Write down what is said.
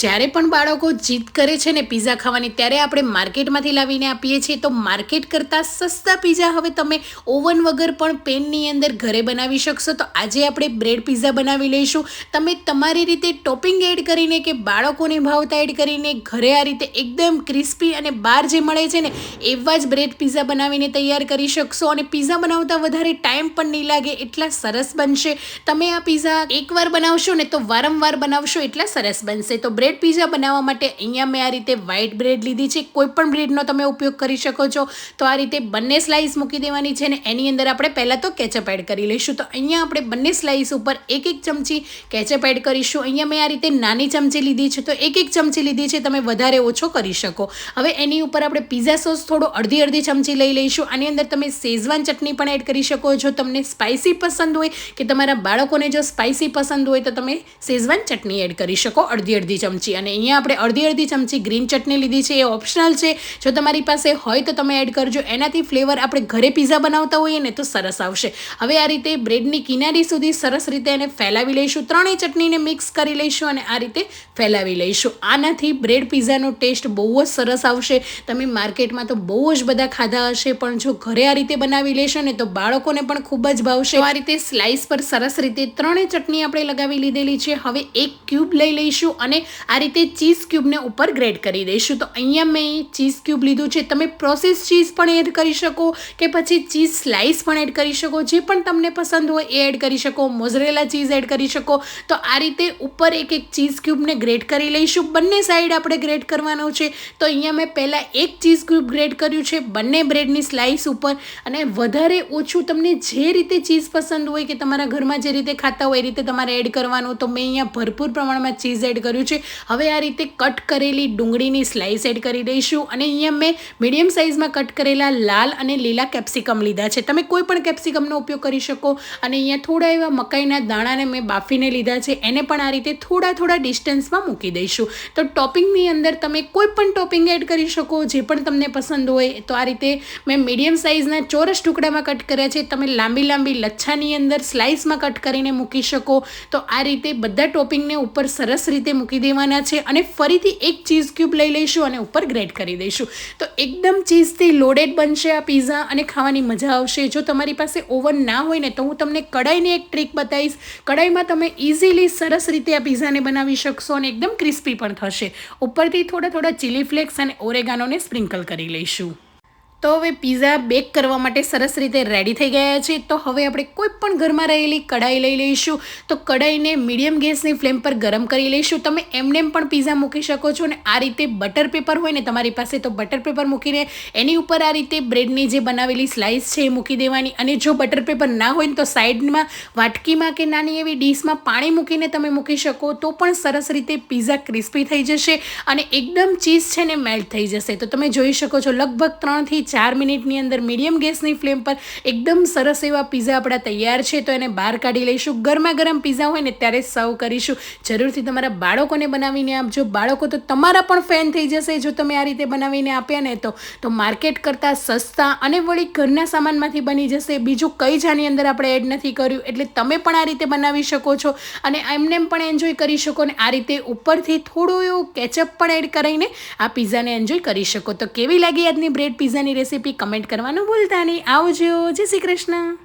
જ્યારે પણ બાળકો જીદ કરે છે ને પીઝા ખાવાની, ત્યારે આપણે માર્કેટમાંથી લાવીને આપીએ છીએ. તો માર્કેટ કરતાં સસ્તા પીઝા હવે તમે ઓવન વગર પણ પેનની અંદર ઘરે બનાવી શકશો. તો આજે આપણે બ્રેડ પીઝા બનાવી લઈશું. તમે તમારી રીતે ટોપિંગ એડ કરીને કે બાળકોને ભાવતા એડ કરીને ઘરે આ રીતે એકદમ ક્રિસ્પી અને બહાર જે મળે છે ને, એવા જ બ્રેડ પીઝા બનાવીને તૈયાર કરી શકશો. અને પીઝા બનાવતા વધારે ટાઈમ પણ નહીં લાગે, એટલા સરસ બનશે. તમે આ પીઝા એકવાર બનાવશો ને તો વારંવાર બનાવશો, એટલા સરસ બનશે. તો બ્રેડ પીઝા બનાવવા માટે અહીંયા મેં આ રીતે વ્હાઈટ બ્રેડ લીધી છે. કોઈ પણ બ્રેડનો તમે ઉપયોગ કરી શકો છો. તો આ રીતે બંને સ્લાઇસ મૂકી દેવાની છે ને એની અંદર આપણે પહેલાં તો કેચઅપ એડ કરી લઈશું. તો અહીંયા આપણે બંને સ્લાઇસ ઉપર એક એક ચમચી કેચઅપ એડ કરીશું. અહીંયા મેં આ રીતે નાની ચમચી લીધી છે. તો એક એક ચમચી લીધી છે. તમે વધારે ઓછો કરી શકો. હવે એની ઉપર આપણે પીઝા સોસ થોડો અડધી અડધી ચમચી લઈ લઈશું. આની અંદર તમે શેઝવાન ચટણી પણ એડ કરી શકો છો. તમને સ્પાઇસી પસંદ હોય કે તમારા બાળકોને જો સ્પાઇસી પસંદ હોય તો તમે શેઝવાન ચટણી એડ કરી શકો. અડધી અડધી ચમચી અને અહીંયા આપણે અડધી અડધી ચમચી ગ્રીન ચટણી લીધી છે, એ ઓપ્શનલ છે. જો તમારી પાસે હોય તો તમે એડ કરજો. એનાથી ફ્લેવર આપણે ઘરે પીઝા બનાવતા હોઈએ ને તો સરસ આવશે. હવે આ રીતે બ્રેડની કિનારી સુધી સરસ રીતે એને ફેલાવી લઈશું. ત્રણેય ચટણીને મિક્સ કરી લઈશું અને આ રીતે ફેલાવી લઈશું. આનાથી બ્રેડ પીઝાનો ટેસ્ટ બહુ જ સરસ આવશે. તમે માર્કેટમાં તો બહુ જ બધા ખાધા હશે, પણ જો ઘરે આ રીતે બનાવી લેશો ને તો બાળકોને પણ ખૂબ જ ભાવશે. આ રીતે સ્લાઇસ પર સરસ રીતે ત્રણેય ચટણી આપણે લગાવી લીધેલી છે. હવે એક ક્યુબ લઈ લઈશું અને આ રીતે ચીઝ ક્યુબને ઉપર ગ્રેડ કરી દઈશું. તો અહીંયા મેં ચીઝ ક્યુબ લીધું છે. તમે પ્રોસેસ ચીઝ પણ એડ કરી શકો કે પછી ચીઝ સ્લાઇસ પણ એડ કરી શકો. જે પણ તમને પસંદ હોય એ એડ કરી શકો. મોઝરેલા ચીઝ એડ કરી શકો. તો આ રીતે ઉપર એક એક ચીઝ ક્યુબને ગ્રેડ કરી લઈશું. બંને સાઈડ આપણે ગ્રેડ કરવાનો છે. તો અહીંયા મેં પહેલાં એક ચીઝ ક્યુબ ગ્રેડ કર્યું છે બંને બ્રેડની સ્લાઇસ ઉપર. અને વધારે ઓછું તમને જે રીતે ચીઝ પસંદ હોય કે તમારા ઘરમાં જે રીતે ખાતા હોય એ રીતે તમારે એડ કરવાનું. તો મેં અહીંયા ભરપૂર પ્રમાણમાં ચીઝ એડ કર્યું છે. હવે આ રીતે કટ કરેલી ડુંગળીની સ્લાઇસ એડ કરી દઈશું અને અહીંયા મેં મીડિયમ સાઇઝમાં કટ કરેલા લાલ અને લીલા કેપ્સિકમ લીધા છે. તમે કોઈ પણ કેપ્સિકમનો ઉપયોગ કરી શકો અને અહીંયા થોડા એવા મકાઈના દાણાને મેં બાફીને લીધા છે. એને પણ આ રીતે થોડા થોડા ડિસ્ટન્સમાં મૂકી દઈશું. તો ટોપિંગની અંદર તમે કોઈ પણ ટોપિંગ એડ કરી શકો, જે પણ તમને પસંદ હોય. તો આ રીતે મેં મીડિયમ સાઇઝના ચોરસ ટુકડામાં કટ કર્યા છે. તમે લાંબી લાંબી લચ્છાની અંદર સ્લાઇસમાં કટ કરીને મૂકી શકો. તો આ રીતે બધા ટોપિંગને ઉપર સરસ રીતે મૂકી દેવાના છે અને ફરીથી એક ચીઝ ક્યુબ લઈ લઈશું અને ઉપર ગ્રેડ કરી દઈશું. તો એકદમ ચીઝથી લોડેડ બનશે આ પીઝા અને ખાવાની મજા આવશે. જો તમારી પાસે ઓવન ના હોય ને તો હું તમને કઢાઈની એક ટ્રીક બતાવીશ. કઢાઈમાં તમે ઇઝીલી સરસ રીતે આ પીઝાને બનાવી શકશો અને એકદમ ક્રિસ્પી પણ થશે. ઉપરથી થોડા થોડા ચીલી ફ્લેક્સ અને ઓરેગાનોને સ્પ્રિંકલ કરી લઈશું. તો હવે પીઝા બેક કરવા માટે સરસ રીતે રેડી થઈ ગયા છે. તો હવે આપણે કોઈ પણ ઘરમાં રહેલી કઢાઈ લઈ લઈશું. તો કઢાઈને મીડિયમ ગેસની ફ્લેમ પર ગરમ કરી લઈશું. તમે એમનેમ પણ પીઝા મૂકી શકો છો ને આ રીતે બટર પેપર હોય ને તમારી પાસે તો બટર પેપર મૂકીને એની ઉપર આ રીતે બ્રેડની જે બનાવેલી સ્લાઇસ છે એ મૂકી દેવાની. અને જો બટર પેપર ના હોય ને તો સાઈડમાં વાટકીમાં કે નાની એવી ડીશમાં પાણી મૂકીને તમે મૂકી શકો તો પણ સરસ રીતે પીઝા ક્રિસ્પી થઈ જશે અને એકદમ ચીઝ છે ને મેલ્ટ થઈ જશે. તો તમે જોઈ શકો છો લગભગ ત્રણથી ચાર મિનિટની અંદર મીડિયમ ગેસની ફ્લેમ પર એકદમ સરસ એવા પીઝા આપણા તૈયાર છે, તો એને બહાર કાઢી લઈશું. ગરમા ગરમ પીઝા હોય ને ત્યારે સર્વ કરીશું. જરૂરથી તમારા બાળકોને બનાવીને આપજો. બાળકો તો તમારા પણ ફેન થઈ જશે જો તમે આ રીતે બનાવીને આપ્યા ને તો. તો માર્કેટ કરતાં સસ્તા અને વળી ઘરના સામાનમાંથી બની જશે. બીજું કંઈ જ આની અંદર આપણે એડ નથી કર્યું. એટલે તમે પણ આ રીતે બનાવી શકો છો અને એમને પણ એન્જોય કરી શકો ને આ રીતે ઉપરથી થોડું એવું કેચઅપ પણ એડ કરીને આ પીઝાને એન્જોય કરી શકો. તો કેવી લાગી આજની બ્રેડ પીઝાની રેસીપી કમેન્ટ કરવાનું ભૂલતા નહીં. આવજો. જય શ્રી કૃષ્ણ.